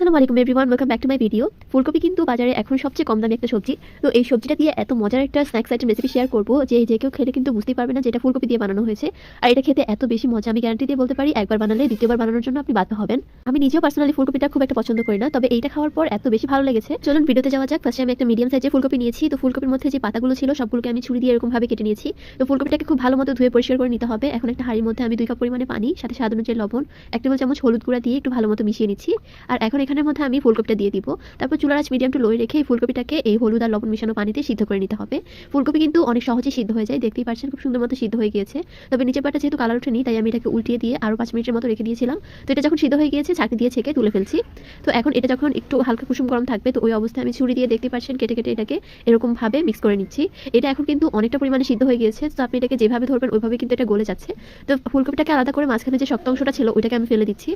আসসালামু আলাইকুম everyone welcome back to my video ফুলকপি কিন্তু বাজারে এখন সবচেয়ে কম দামি একটা সবজি। তো এই সবজিটা দিয়ে এত মজার একটা স্ন্যাক্স আইটেম রেসিপি শেয়ার করব যে যে কেউ খেলে কিন্তু বুঝতেই পারবে না যে এটা ফুলকপি দিয়ে বানানো হয়েছে। আর এটা খেতে এত বেশি মজা, আমি গ্যারান্টি দিয়ে বলতে পারি, একবার বানালে দ্বিতীয়বার বানানোর জন্য আপনি বাধ্য হবেন। আমি নিজেও পার্সোনালি ফুলকপিটা খুব একটা পছন্দ করি না, তবে এইটা খাওয়ার পর এত বেশি ভালো লেগেছে। চলুন ভিডিওতে যাওয়া যাক ফার্স্টে আমি একটা মিডিয়াম সাইজের ফুলকপি নিয়েছি। তো ফুলকপির মধ্যে যে পাতাগুলো ছিল, সবগুলোকে আমি ছুরি দিয়ে এরকম ভাবে কেটে নিয়েছি। তো ফুলকপিটাকে খুব ভালো মতো ধুয়ে পরিষ্কার করে নিতে হবে। এখন একটা হাড়ির মধ্যে আমি দুই কাপ পরিমাণে পানি, সাথে স্বাদ অনুযায়ী লবণ, এক টেবিল চামচ হলুদ গুঁড়া দিয়ে একটু ভালো মতো মিশিয়ে নিচ্ছি। আর এখন এখানের মধ্যে আমি ফুলকপিটা দিয়ে দিব। তারপর চুলার আঁচ মিডিয়াম টু লোয়ে রেখে এই ফুলকপিটাকে এই হলুদ আর লবণ মিশানো পানিতে সিদ্ধ করে নিতে হবে। ফুলকপি কিন্তু অনেক সহজে সিদ্ধ হয়ে যায়, দেখতেই পাচ্ছেন খুব সুন্দর মতো সিদ্ধ হয়ে গিয়েছে। তবে নিচের পাটা যেহেতু কালার ওঠেনি, তাই আমি এটাকে উল্টিয়ে দিয়ে আরও পাঁচ মিনিটের মতো রেখে দিয়েছিলাম। তো এটা যখন সিদ্ধ হয়ে গিয়েছে ছাঁকি দিয়ে ছেঁকে তুলে ফেলছি। তো এখন এটা যখন একটু হালকা কুসুম গরম থাকবে, তো ওই অবস্থায় আমি ছুরি দিয়ে দেখতে পাচ্ছেন কেটে কেটে এটাকে এরকম ভাবে মিক্স করে নিচ্ছি। এটা এখন কিন্তু অনেকটা পরিমাণে সিদ্ধ হয়ে গিয়েছে, তো আপনি এটাকে যেভাবে ধরবেন, ওইভাবে কিন্তু এটা গলে যাচ্ছে। তো ফুলকপিটাকে আলাদা করে মাঝখানে যে শক্ত অংশটা ছিল, ওইটাকে আমি ফেলে দিচ্ছি।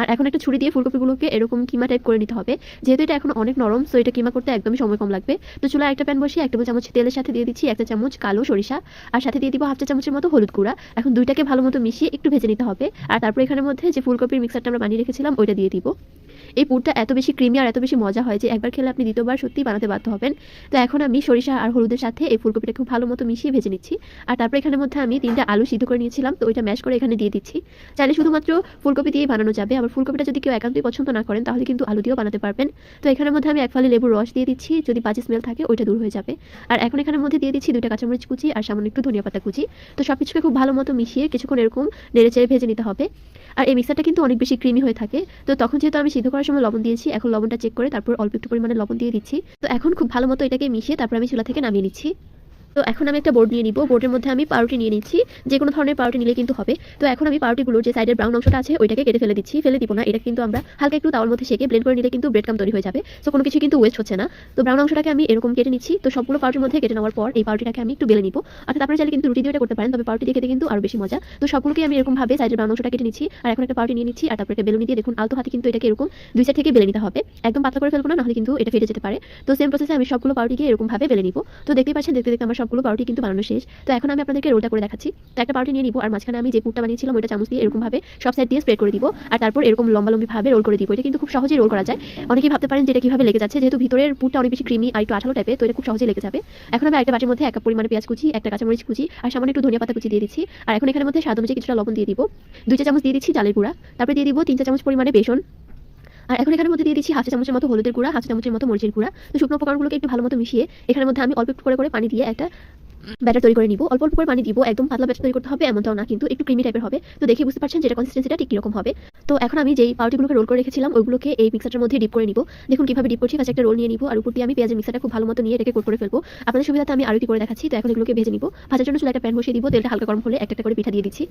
আর এখন একটা ছুরি দিয়ে ফুলকপিগুলোকে এরকম কিমা টাইপ করে নিতে হবে। যেহেতু এটা এখন অনেক নরম সো এটা কিমা করতে একদমই সময় কম লাগবে। তো চুলায় একটা প্যান বসিয়ে একটা চামচ তেলের সাথে দিয়ে দিচ্ছি একটা চামচ কালো সরিষা, আর সাথে দিয়ে দিব হাফ চা চামচের মতো হলুদ গুঁড়া। এখন দুইটাকে ভালো মতো মিশিয়ে একটু ভেজে নিতে হবে। আর তারপর এখানের মধ্যে যে ফুলকপির মিক্সারটা আমরা বানিয়ে রেখেছিলাম, ওইটা দিয়ে দিব। এই পুরটা এত বেশি ক্রিমি আর এত বেশি মজা হয় যে একবার খেলে আপনি দ্বিতীয়বার সত্যিই বানাতে বাধ্য হবেন। তো এখন আমি সরিষা আর হলুদের সাথে এই ফুলকপিটা খুব ভালো মতো মিশিয়ে ভেজে নিচ্ছি। আর তারপর এখানের মধ্যে আমি তিনটা আলু সিদ্ধ করে নিয়েছিলাম, তো ওইটা ম্যাশ করে এখানে দিয়ে দিচ্ছি। চাইলে শুধুমাত্র ফুলকপি দিয়েই বানানো যাবে। আবার ফুলকপিটা যদি কেউ একান্তই পছন্দ না করেন, তাহলে কিন্তু আলু দিয়েও বানাতে পারবেন। তো এখানের মধ্যে আমি এক ফালি লেবুর রস দিয়ে দিচ্ছি। যদি বাজে স্মেল থাকে, ওইটা দূর হয়ে যাবে। আর এখন এখানের মধ্যে দিয়ে দিচ্ছি দুইটা কাঁচামরিচ কুচি আর সামান্য একটু ধনিয়া পাতা কুচি। তো সব কিছুকে খুব ভালো মতো মিশিয়ে কিছুক্ষণ এরকম নেড়ে চেড়ে ভেজে নিতে হবে। আর এই মিক্সারটা কিন্তু অনেক বেশি ক্রিমি হয়ে থাকে। তো তখন যেহেতু আমি সিদ্ধ করার সময় লবণ দিয়েছি, এখন লবণটা চেক করে তারপর অল্প একটু পরিমাণে লবণ দিয়ে দিচ্ছি। তো এখন খুব ভালো মতো এটাকে মিশিয়ে তারপর আমি চুলা থেকে নামিয়ে নিচ্ছি। তো এখন আমি একটা বোর্ড নিয়ে নিব। বোর্ডের মধ্যে আমি পাউরুটি নিয়ে নিচ্ছি। যে কোনো ধরনের পাউরুটি নিলে কিন্তু হবে। তো এখন আমি পাউরুটিগুলোর যে সাইডের ব্রাউন অংশটা আছে, ওইটাকে কেটে ফেলে দিচ্ছি। ফেলে দিব না। এটা কিন্তু আমরা হালকা একটু তাওয়ার মধ্যে সেকে ব্লেন্ড করে নিলে কিন্তু ব্রেড কাম তৈরি হয়ে যাবে। তো কোনো কিছু কিন্তু ওয়েস্ট হচ্ছে না। তো ব্রাউন অংশটাকে আমি এরকম কেটে নিচ্ছি। তো সবগুলো পাউরুটির মধ্যে কেটে নেওয়ার পর এই পাউরুটিটাকে আমি একটু বেলে নিব। অর্থাৎ আপনারা চাইলে কিন্তু রুটি দিয়ে করতে পারেন। তবে পাউরুটি দিয়ে খেতে কিন্তু আরও বেশি মজা। তো সবগুলোকে আমি এরকম ভাবে সাইডের ব্রাউন অংশটা কেটে নিচ্ছি। আর এখন একটা পাউরুটি নিয়ে নিচ্ছি। আর তারপরে একটা বেলুনি দিয়ে দেখুন, আলতো হাতে কিন্তু এটাকে এরকম দুই সাইড থেকে বেলে নিতে হবে। একদম পাতলা করে ফেলব না, নাহলে কিন্তু এটা ফেটে যেতে পারে। তো সেম প্রসেসে আমি সবগুলো পাউরুটিকে এরকম ভাবে বেলে নিব। তো দেখতেই পাচ্ছেন, দেখতে দেখতে আমার সবগুলো পাউরুটি কিন্তু বানানো শেষ। তো এখন আমি আপনাদেরকে রোলটা করে দেখাচ্ছি। তো একটা পাউরুটি নিয়ে নিব, আর মাঝখানে আমি যে পুরটা বানিয়েছিলাম ওইটা চামচ দিয়ে এরকম ভাবে সব সাইড দিয়ে স্প্রেড করে দিব। আর তারপর এরকম লম্বা লম্বি ভাবে রোল করে দিব। এটা কিন্তু খুব সহজেই রোল করা যায়। অনেকেই ভাবতে পারেন যে এটা কীভাবে লেগে যাচ্ছে। যেহেতু ভিতরের পুরটা অনেক বেশি ক্রিমি আর একটু আঠালো টাইপের তো এটা খুব সহজে লেগে যাবে। এখন আমি একটা বাটির মধ্যে এক পরিমাণে পেঁয়াজ কুচি, একটা কাঁচামরিচ কুচি, আর সামান্য একটু ধনিয়া পাতা কুচি দিয়ে দিচ্ছি। আর এখন এখানের মধ্যে স্বাদ অনুযায়ী কিছুটা লবণ দিয়ে দিব। দুই চা চামচ দিয়ে দিচ্ছি চালের গুঁড়া। তারপরে দিয়ে দিব তিনটা চামচ পরিমাণে বেসন। আর এখন এখানের মধ্যে দিয়ে দিচ্ছি হাফ চামচের মতো হলুদের গুঁড়া, হাফ চামচের মতো মরিচের গুঁড়া। তো শুকনো উপকরণগুলোকে একটু ভালো মতো মিশিয়ে এখানের মধ্যে আমি অল্প একটু করে করে পানি দিয়ে একটা ব্যাটার তৈরি করে নিব। অল্প অল্প করে পানি দিব, একদম পাতলা ব্যাটার তৈরি করতে হবে, এমনটাও না, কিন্তু একটু ক্রিমি টাইপের হবে। তো দেখে বুঝতে পারছেন যেটা কনসিস্টেন্সিটা ঠিক কীরকম হবে। তো এখন আমি যেই পাউটিগুলোকে রোল করে রেখেছিলাম, ওইগুলোকে এই মিক্সারটার মধ্যে ডিপ করে নিব। দেখুন কীভাবে ডিপ করছি ফার্স্ট একটা রোল নিয়ে নিব, আর উপর দিয়ে আমি পেঁয়াজের মিক্সারটা খুব ভালো মতো নিয়ে এটাকে কোট করে ফেলব। আপনাদের সুবিধাতে আমি আরও করে দেখাচ্ছি, তো এখন এগুলোকে ভেজে নিব। ভাজার জন্য চুলা একটা প্যান বসিয়ে দিব, তেলটা হালকা গরম হলে একটা একটা করে পিঠা দিয়ে দিচ্ছি।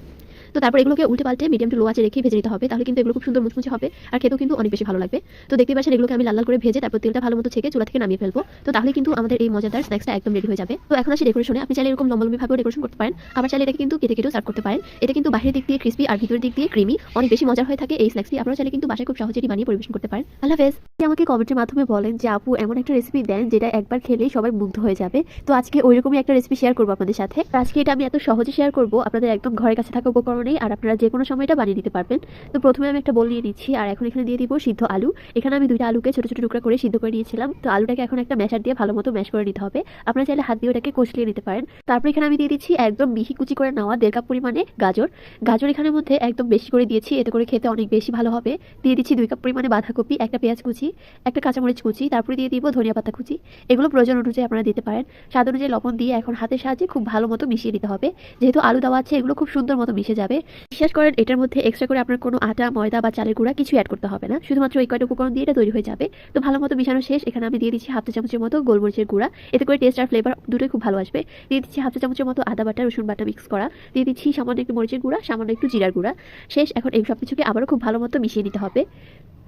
তো তারপর এগুলোকে উল্টে পাল্টে মিডিয়াম টু লো আঁচে রেখে ভেজে নিতে হবে, তাহলে কিন্তু এগুলো খুব সুন্দর মুচমুচে হবে আর খেতেও কিন্তু অনেক বেশি ভালো লাগবে। তো দেখতে পাচ্ছেন এগুলোকে আমি লাল লাল করে ভেজে তারপর তেলটা ভালো মতো ছেঁকে চুলা থেকে নামিয়ে ফেলব। তো তাহলে কিন্তু আমাদের এই মজাদার স্ন্যাক্সটা একদম রেডি হয়ে যাবে। তো এখন আসি ডেকোরেশনে আপনি চাইলে এরকম লম্বা লম্বিভাবে ডেকোরেশন করতে পারেন। আবার চাইলে এটাকে কিন্তু কেটে কেটেও সার্ভ করতে পারেন। এটা কিন্তু বাইরের দিক দিয়ে ক্রিসপি আর ভিতরের দিক দিয়ে ক্রিমি অনেক বেশি মজার হয়ে থাকে এই স্ন্যাক্সটি আপনারা চাইলে কিন্তু বাসায় খুব সহজেই বানিয়ে পরিবেশন করতে পারেন। আল্লাহ হাফেজ। আমাকে কমেন্টের মাধ্যমে বলেন যে, আপু, এমন একটা রেসিপি দেন যেটা একবার খেলেই সবাই মুগ্ধ হয়ে যাবে। তো আজকে ওইরকমই একটা রেসিপি শেয়ার করব আপনাদের সাথে। আজকে এটা আমি এত সহজে শেয়ার করব, আপনাদের একদম ঘরের কাছে থাকা উপকরণেই আর আপনারা যে কোনো সময় এটা বানিয়ে দিতে পারবেন। তো প্রথমে আমি একটা বল নিয়ে নিচ্ছি, আর এখন এখানে দিয়ে দিব সিদ্ধ আলু। এখানে আমি দুইটা আলুকে ছোটো ছোটো টুকরা করে সিদ্ধ করে নিয়েছিলাম। তো আলুটাকে এখন একটা ম্যাশার দিয়ে ভালো মতো ম্যাশ করে নিতে হবে। আপনারা চাইলে হাত দিয়ে ওটাকে কষলিয়ে নিতে পারেন। তারপর এখানে আমি দিয়ে দিচ্ছি একদম মিহি কুচি করে নেওয়া দেড় কাপ পরিমাণে গাজর। গাজর এখানের মধ্যে একদম বেশি করে দিয়েছি, এতে করে খেতে অনেক বেশি ভালো হবে। দিয়ে দিচ্ছি দুই কাপ পরিমাণে বাঁধাকপি, একটা পেঁয়াজ কুচি, একটা কাঁচামরিচ কুচি, তারপরে দিয়ে দিব ধনিয়া পাতা কুচি। এগুলো প্রয়োজন অনুযায়ী আপনারা দিতে পারেন। স্বাদ অনুযায়ী লবণ দিয়ে এখন হাতের সাহায্যে খুব ভালো মতো মিশিয়ে নিতে হবে। যেহেতু আলু দেওয়া আছে, এগুলো খুব সুন্দর মতো মিশে যাবে। বিশ্বাস করেন, এটার মধ্যে এক্সট্রা করে আপনার কোনো আটা, ময়দা বা চালের গুঁড়া কিছু অ্যাড করতে হবে না। শুধুমাত্র এই কয়টা উপকরণ দিয়ে এটা তৈরি হয়ে যাবে। তো ভালো মতো মিশানো শেষ। এখানে আমি দিয়ে দিচ্ছি হাফ চা চামচের মতো গোলমরিচের গুঁড়া। এতে করে টেস্ট আর ফ্লেভার দুটোই খুব ভালো আসবে। দিয়ে দিচ্ছি হাফ চা চামচের মতো আদা বাটা, রসুন বাটা মিক্স করা। দিয়ে দিচ্ছি সামান্য একটু মরিচের গুঁড়া, সামান্য একটু জিরার গুঁড়া। শেষ, এখন এই সব কিছুকে আবারও খুব ভালো মতো মিশিয়ে নিতে হবে।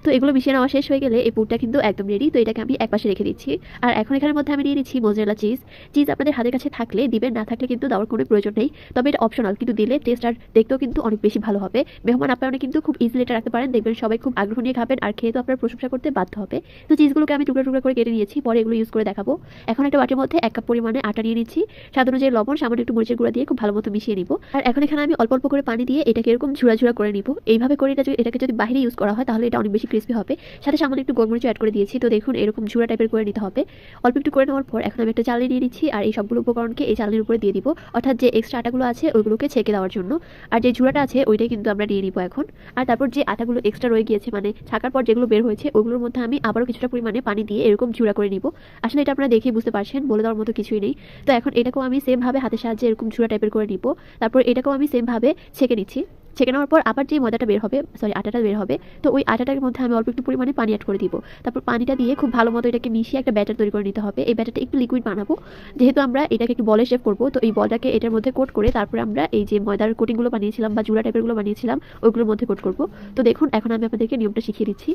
তো এগুলো মিশিয়ে নেওয়া শেষ হয়ে গেলে এই পুরটা কিন্তু একদম রেডি তো এটাকে আমি একপাশে রেখে দিচ্ছি। আর এখন এখানের মধ্যে আমি দিয়ে দিচ্ছি মোজারেলা চিজ চিজ আপনাদের হাতের কাছে থাকলে, দিবেন, না থাকলে কিন্তু দেওয়ার কোনো প্রয়োজন নেই। তবে এটা অপশনাল কিন্তু দিলে টেস্ট আর দেখতেও কিন্তু অনেক বেশি ভালো হবে। মেহমান আপনারা কিন্তু খুব ইজিলি এটা রাখতে পারেন। দেখবেন সবাই খুব আগ্রহ নিয়ে খাবেন আর খেয়ে তো আপনার প্রশংসা করতে বাধ্য হবে। তো চিজগুলোকে আমি টুকরা টুকরা করে কেটে নিয়েছি। পরে এগুলো ইউজ করে দেখাবো। এখন একটা বাটির মধ্যে এক কাপ পরিমাণে আটা নিয়ে নিচ্ছি। সাধারণ অনুযায়ী লবণ, সামান্য একটু মরিচের গুঁড়া দিয়ে খুব ভালো মতো মিশিয়ে নিব। আর এখন এখানে আমি অল্প অল্প করে পানি দিয়ে এটাকে এরকম ঝুড়া ঝুড়া করে নিব। এইভাবে করে এটা এটাকে যদি বাইরে ইউজ করা হয়, তাহলে এটা অনেক বেশি ক্রিস্পি হবে। সাথে সামান্য একটু গোলমরিচ অ্যাড করে দিয়েছি। তো দেখুন, এরকম ঝুড়া টাইপের করে নিতে হবে। অল্প একটু করে নেওয়ার পর এখন আমি একটা চালনি নিয়ে নিচ্ছি আর এই সবগুলো উপকরণকে এই চালনির উপরে দিয়ে দিব। অর্থাৎ যে এক্সট্রা আটাগুলো আছে, ওইগুলোকে ছেঁকে দেওয়ার জন্য। আর যে ঝুড়াটা আছে, ওইটাই কিন্তু আমরা নিয়ে নিব এখন। আর তারপর যে আটাগুলো এক্সট্রা রয়ে গিয়েছে মানে ছাকার পর যেগুলো বের হয়েছে, ওগুলোর মধ্যে আমি আবারও কিছুটা পরিমাণে পানি দিয়ে এরকম ঝুড়া করে নিব। আসলে এটা আপনারা দেখেই বুঝতে পারছেন, বলে দেওয়ার মতো কিছুই নেই। তো এখন এটাকেও আমি সেমভাবে হাতের সাহায্যে এরকম ঝুড়া টাইপের করে নিব। তারপর এটাকেও আমি সেমভাবে ছেঁকে নিচ্ছি। ছেঁকে নেওয়ার পর আবার যে ময়দাটা বের হবে সরি আটাটা বের হবে, তো ওই আটাটার মধ্যে আমি অল্প একটু পরিমাণে পানি অ্যাড করে দিব। তারপর পানিটা দিয়ে খুব ভালো মতো এটাকে মিশিয়ে একটা ব্যাটার তৈরি করে নিতে হবে। এই ব্যাটারটা একটু লিকুইড বানাবো। যেহেতু আমরা এটাকে একটু বলে শেপ করব, তো এই বলটাকে এটার মধ্যে কোট করে তারপরে আমরা এই যে ময়দার কোটিংগুলো বানিয়েছিলাম বা জুড়া টাইপেরগুলো বানিয়েছিলাম ওইগুলোর মধ্যে কোট করব। তো দেখুন, এখন আমি আপনাদেরকে নিয়মটা শিখিয়ে দিচ্ছি।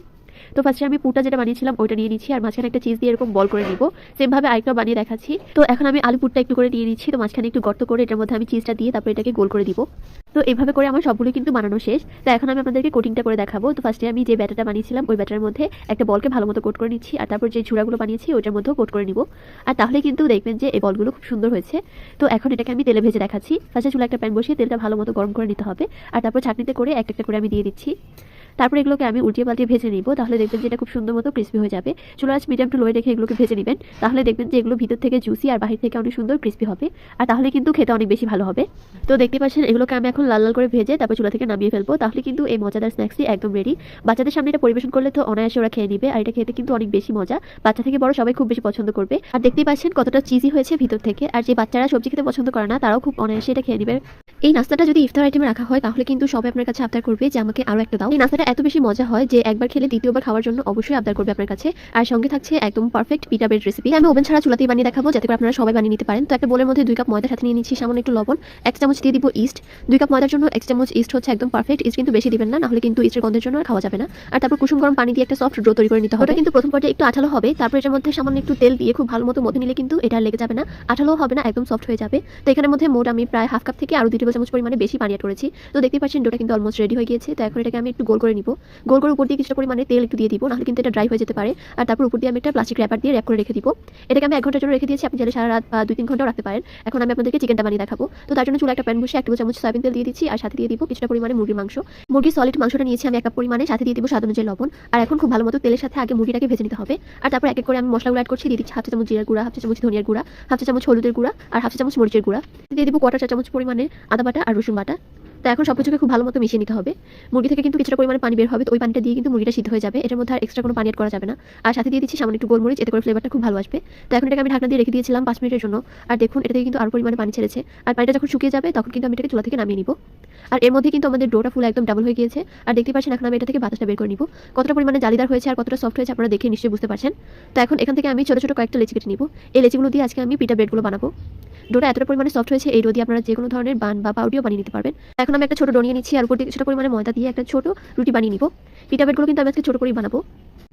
তো ফার্স্টে আমি পুরটা যেটা বানিয়েছিলাম, ওইটা নিয়ে নিচ্ছি, আর মাঝখানে একটা চিজ দিয়ে এরকম বল করে নিব। সেমভাবে আরেকটা বানিয়ে দেখাচ্ছি। তো এখন আমি আলু পুরটা একটু করে নিয়ে নিচ্ছি, তো মাঝখানে একটু গর্ত করে এটার মধ্যে আমি চিজটা দিয়ে তারপরে এটাকে গোল করে দিব। তো এভাবে করে আমার সবগুলো কিন্তু বানানো শেষ। তো এখন আমি আপনাদেরকে কোটিংটা করে দেখাবো। তো ফার্স্টে আমি যে ব্যাটারটা বানিয়েছিলাম, ওই ব্যাটার মধ্যে একটা বলকে ভালো মতো কোট করে নিচ্ছি, আর তারপর যে ঝুড়াগুলো বানিয়েছি, ওইটার মধ্যেও কোট করে নিব। আর তাহলে কিন্তু দেখবেন যে এই বলগুলো খুব সুন্দর হয়েছে। তো এখন এটাকে আমি তেলে ভেজে দেখাচ্ছি। ফার্স্টে চুলা একটা প্যান বসিয়ে তেলটা ভালো মতো গরম করে নিতে হবে। আর তারপর চাটনিতে করে একটা একটা করে আমি দিয়ে দিচ্ছি। তারপর এগুলোকে আমি উল্টিয়ে পাল্টিয়ে ভেজে নিব। তাহলে দেখবেন যে এটা খুব সুন্দর মতো ক্রিস্পি হয়ে যাবে। চুলা আঁচ মিডিয়াম টু লোয়ে রেখে এগুলোকে ভেজে নেবেন। তাহলে দেখবেন যে এগুলো ভিতর থেকে জুসি আর বাহির থেকে অনেক সুন্দর ক্রিস্পি হবে। আর তাহলে কিন্তু খেতে অনেক বেশি ভালো হবে। তো দেখতে পাচ্ছেন এগুলোকে আমি এখন লাল লাল করে ভেজে তারপর চুলা থেকে নামিয়ে ফেলব। তাহলে কিন্তু এই মজাদার স্ন্যাক্সটি একদম রেডি বাচ্চাদের সামনে এটা পরিবেশন করলে তো অনায়াসে ওরা খেয়ে নিবে। আর এটা খেতে কিন্তু অনেক বেশি মজা। বাচ্চা থেকে বড় সবাই খুব বেশি পছন্দ করবে। আর দেখতেই পাচ্ছেন কতটা চিজি হয়েছে ভিতর থেকে। আর যে বাচ্চারা সবজি খেতে পছন্দ করে না, তারাও খুব অনায়াসে এটা খেয়ে নিবে। এই নাস্তাটা যদি ইফতার আইটেমে রাখা হয়, তাহলে কিন্তু সবাই আপনার কাছে আবদার করবে যে আমাকে আরও একটা দাও। এই নাস্তাটা এত বেশি মজা হয় যে একবার খেলে দ্বিতীয়বার খাওয়ার জন্য অবশ্যই আবদার করবে আপনার কাছে। আর সঙ্গে থাকছে একদম পারফেক্ট পিটা ব্রেড রেসিপি আমি ওভেন ছাড়া চুলাতেই বানিয়ে দেখাবো, যাতে করে আপনারা সবাই বানিয়ে নিতে পারেন। তো একটা বোলের মধ্যে দুই কাপ ময়দা সাথে নিয়ে নিচ্ছি, সামান্য একটু লবণ। এক চামচ দিয়ে দিব ইস্ট দুই কাপ ময়দার জন্য এক চামচ ইস্ট হচ্ছে একদম পারফেক্ট ইস্ট কিন্তু বেশি দিবেন না, নাহলে কিন্তু ইস্টের গন্ধের জন্য আর খাওয়া যাবে না। আর তারপর কুসুম গরম পানি দিয়ে একটা সফট ডো তৈরি করে নিতে হবে। কিন্তু প্রথম পর্যায়ে একটু আঠালো হবে। তারপর এটার মধ্যে সামান্য একটু তেল দিয়ে খুব ভালো মতো মধ্যে নিলে কিন্তু এটা লেগে যাবে না। আঠালো হবে না, একদম সফট হয়ে যাবে। তো এখানের মধ্যে মোট আমি প্রায় হাফ কাপ থেকে আরও টেবিল চামচ পরিমাণে বেশি পানি অ্যাড করেছি। তো দেখতে পাচ্ছেন ডোটা কিন্তু অলমোস্ট রেডি হয়ে গিয়েছে। তো এখন এটাকে আমি একটু গোল করে নিব। গোল করে উপর দিয়ে কিছুটা পরিমাণে তেল একটু দিয়ে দিব, নাহলে কিন্তু এটা ড্রাই হয়ে যেতে পারে। আর তারপর উপর দিয়ে আমি একটা প্লাস্টিক র্যাপার দিয়ে র্যাপ করে রেখে দিব। এটাকে আমি এক ঘণ্টার জন্য রেখে দিয়েছি, আপনি সারা রাত বা দুই তিন ঘন্টাও রাখতে পারেন। এখন আমি আপনাদেরকে চিকেনটা বানিয়ে দেখাবো। তো তার জন্য চুলা একটা প্যান বসে এক টেবিল চামচ সয়াবিন তেল দিয়ে দিচ্ছি, আর সাথে দিয়ে দিব কিছুটা পরিমাণে মুরগির মাংস। মুরগির সলিড মাংসটা নিয়েছি আমি এক কাপ পরিমাণে, সাথে দিয়ে দিব স্বাদ অনুযায়ী লবণ। আর এখন খুব ভালো মতো তেলের সাথে আগে মুরগিটাকে ভেজে নিতে হবে। আর তারপর এক এক করে আমি মশলাগুলো অ্যাড করছি, দিয়ে দিচ্ছি হাফ চামচ জিরার গুঁড়া, হাফ চামচ ধনিয়ার গুঁড়া, হাফ চামচ হলুদের গুঁড়া, আর হাফ চামচ মরিচের গুঁড়া। দিয়ে দিব কোয়াটার চা চামচ পরিমাণে আদা বাটা আর রসুন বাটা। তো এখন সব কিছুকে খুব ভালো মতো মিশিয়ে নিতে হবে। মুরগি থেকে কিন্তু কিছুটা পরিমাণে পানি বের হবে, তো ওই পানিটা দিয়ে কিন্তু মুরগিটা সিদ্ধ হয়ে যাবে। এটার মধ্যে আর এক্সট্রা কোনো পানি অ্যাড করা যাবে না। আর সাথে দিয়ে দিচ্ছি সামান্য একটু গোলমরিচ, এতে করে ফ্লেভারটা খুব ভালো আসবে। তো এখন এটাকে আমি ঢাকনা দিয়ে রেখে দিয়েছিলাম পাঁচ মিনিটের জন্য। আর দেখুন, এটা থেকে কিন্তু আরও পরিমাণে পানি ছেড়েছে। আর পানিটা যখন শুকিয়ে যাবে, তখন কিন্তু আমি এটাকে চুলা থেকে নামিয়ে নিব। আর এর মধ্যে কিন্তু আমাদের ডোটা ফুল একদম ডাবল হয়ে গিয়েছে। আর দেখতে পাচ্ছেন, এখন আমি এটা থেকে বাতাসটা বের করে নিব। কতটা পরিমাণে জালিদার হয়েছে আর কতটা সফট হয়েছে আপনারা দেখে নিশ্চয়ই বুঝতে পারছেন। তো এখন এখান থেকে আমি ছোটো ছোটো কয়েকটা লেচি কেটে নিব। এই লেচিগুলো দিয়ে আজকে আমি পিটা ব্রেডগুলো বানাবো। ডোটা এতটা পরিমাণে সফট হয়েছে, এই ডো আপনারা যে কোনো ধরনের বান বা পাউডিও বানিয়ে নিতে পারবেন। এখন আমি একটা ছোটো ডো নিয়ে নিচ্ছি, আর উপর কিছুটা পরিমাণে ময়দা দিয়ে একটা ছোটো রুটি বানিয়ে নিব। পিটা ব্রেডগুলো কিন্তু আমি আজকে ছোটো করেই বানাবো।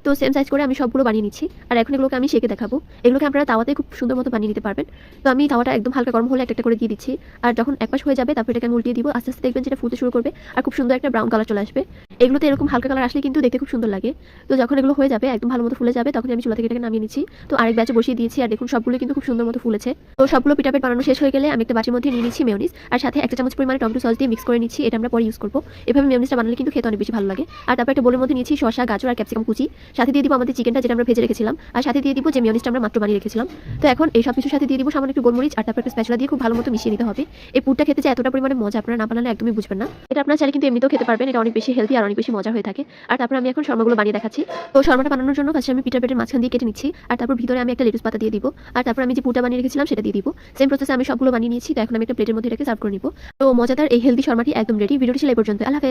তো সেম সাইজ করে আমি সবগুলো বানিয়ে নিচ্ছি, আর এখন এগুলোকে আমি শেখে দেখাবো। এগুলোকে আপনারা তাওয়াতে খুব সুন্দর মতো বানিয়ে নিতে পারবেন। তো আমি তাওয়াটা একদম হালকা গরম হলে একটা একটা করে দিয়ে দিচ্ছি, আর যখন এক পাশ হয়ে যাবে তারপর এটাকে আমি উল্টিয়ে দিব। আস্তে আস্তে দেখবেন যেটা ফুলতে শুরু করবে, আর খুব সুন্দর একটা ব্রাউন কালার চলে আসবে। এগুলোতে এরকম হালকা কালার আসলে কিন্তু দেখতে খুব সুন্দর লাগে। তো যখন এগুলো হয়ে যাবে, একদম ভালো মতো ফুলে যাবে তখন আমি চুলা থেকে এটাকে নামিয়ে নিচ্ছি। তো আরেক ব্যাচে বসিয়ে দিয়েছি আর দেখুন সবগুলো কিন্তু খুব সুন্দর মতো ফুলেছে। তো সবগুলো পিঠাপেট বানানো শেষ হয়ে গেলে আমি একটা বাটির মধ্যে নিয়ে নিচ্ছি মেয়নিস আর সাথে একটা চামচ পরিমাণে টমেটো সস দিয়ে মিক্স করে নিচ্ছি, এটা আমরা পরে ইউজ করব। এভাবে মেয়নিসটা বানালে কিন্তু খেতে অনেক বেশি ভালো লাগে। আর তারপর একটা বোলের মধ্যে নিচ্ছি শসা, গাজর আর ক্যাপসিকাম কুচি। সাথে দিয়ে দিব আমাদের চিকেনটা যেটা আমরা ভেজে রেখেছিলাম। আর সাথে দিয়ে দিব যে মেয়নিসটা আমরা মাত্র বানিয়ে রেখেছিলাম। তো এখন এই সব কিছুর সাথে দিয়ে দিব সামান্য একটু গোলমরিচ আর তারপর একটা স্প্যাচুলা দিয়ে খুব ভালো মতো মিশিয়ে নিতে হবে। এই পুরটা খেতে যে এতটা পরিমাণে মজা আপনারা না বানালে একদমই বুঝবেন না। এটা আপনারা চাইলে কিন্তু এমনিতেও খেতে পারবেন, এটা অনেক বেশি হেলদি আর অনেক বেশি মজা হয়ে থাকে। আর তারপর আমি এখন শর্মাগুলো বানিয়ে দেখাচ্ছি। তো শর্মাটা বানানোর জন্য ফার্স্টে আমি পিটার পেটের মাঝখান দিয়ে কেটে নিচ্ছি, আর তারপর ভিতরে আমি একটা লেটুস পাতা দিয়ে দিব। আর তারপর আমি যে পুটা বানিয়ে রেখেছিলাম সেটা দিয়ে দিব। সেম প্রসেসে আমি সবগুলো বানিয়ে নিয়েছি, তো এখন আমি একটা প্লেটের মধ্যে রেখে সার্ভ করে নিব। তো মজাদার এই হেলদি শর্মাটি একদম রেডি ভিডিওটি ছিল পর্যন্ত আল্লাহ